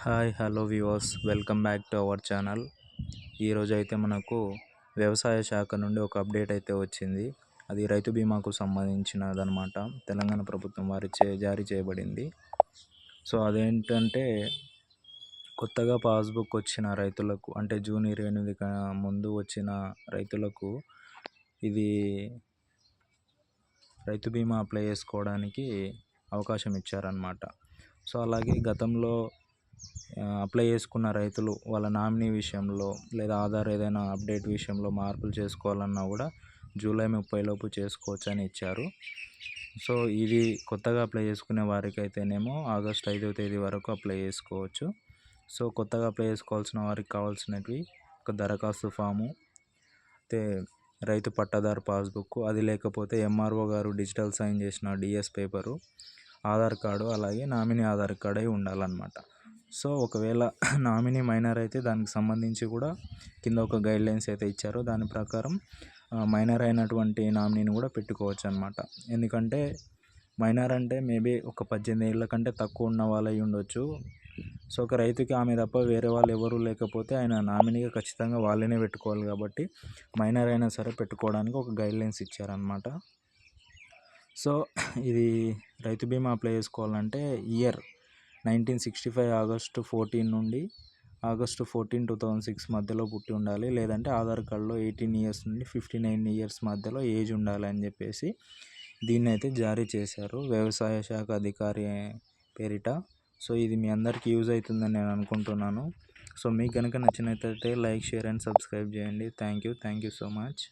Hi hello viewers. Welcome back to our channel. ఈరోజు అయితే మనకు వ్యవసాయ శాఖ నుండి ఒక అప్డేట్ అయితే వచ్చింది. అది రైతు బీమాకు సంబంధించినదనమాట తెలంగాణ ప్రభుత్వం వారి చే జారీ చేయబడింది. సో అదేంటంటే కొత్తగా పాస్బుక్ వచ్చిన రైతులకు అంటే జూన్ ఇరవై ఎనిమిది ముందు వచ్చిన రైతులకు ఇది రైతు బీమా అప్లై చేసుకోవడానికి అవకాశం ఇచ్చారనమాట సో అలాగే గతంలో అప్లై చేసుకున్న రైతులు వాళ్ళ నామినీ విషయంలో లేదా ఆధార్ ఏదైనా అప్డేట్ విషయంలో మార్పులు చేసుకోవాలన్నా కూడా జూలై ముప్పై లోపు చేసుకోవచ్చు అని ఇచ్చారు. సో ఇది కొత్తగా అప్లై చేసుకునే వారికి అయితేనేమో ఆగస్ట్ ఐదవ తేదీ వరకు అప్లై చేసుకోవచ్చు. సో కొత్తగా అప్లై చేసుకోవాల్సిన వారికి కావాల్సినవి ఒక దరఖాస్తు ఫాము అయితే రైతు పట్టాదారు పాస్బుక్ అది లేకపోతే ఎంఆర్ఓ గారు డిజిటల్ సైన్ చేసిన డిఎస్ పేపరు ఆధార్ కార్డు అలాగే నామినీ ఆధార్ కార్డు అయి ఉండాలన్నమాట. సో ఒకవేళ నామినీ మైనర్ అయితే దానికి సంబంధించి కూడా కింద ఒక గైడ్లైన్స్ అయితే ఇచ్చారో. దాని ప్రకారం మైనర్ అయినటువంటి నామినీని కూడా పెట్టుకోవచ్చు అనమాట ఎందుకంటే మైనర్ అంటే మేబీ ఒక పద్దెనిమిది ఏళ్ళ కంటే తక్కువ ఉన్న వాళ్ళు అయి ఉండొచ్చు. సో ఒక రైతుకి ఆమె తప్ప వేరే వాళ్ళు ఎవరు లేకపోతే ఆయన నామినీగా ఖచ్చితంగా వాళ్ళనే పెట్టుకోవాలి కాబట్టి మైనర్ అయినా సరే పెట్టుకోవడానికి ఒక గైడ్లైన్స్ ఇచ్చారనమాట సో ఇది రైతు బీమా అప్లై చేసుకోవాలంటే year nineteen sixty five August fourteen నుండి August fourteen two thousand six మధ్యలో పుట్టి ఉండాలి. లేదంటే ఆధార్ కార్డులో ఎయిటీన్ ఇయర్స్ నుండి ఫిఫ్టీ నైన్ ఇయర్స్ మధ్యలో ఏజ్ ఉండాలి అని చెప్పేసి దీన్ని అయితే జారీ చేశారు వ్యవసాయ శాఖ అధికారి పేరిట. సో ఇది మీ అందరికీ యూజ్ అవుతుందని నేను అనుకుంటున్నాను. సో మీకు కనుక నచ్చినట్లయితే లైక్ షేర్ అండ్ సబ్స్క్రైబ్ చేయండి. Thank you. Thank you so much.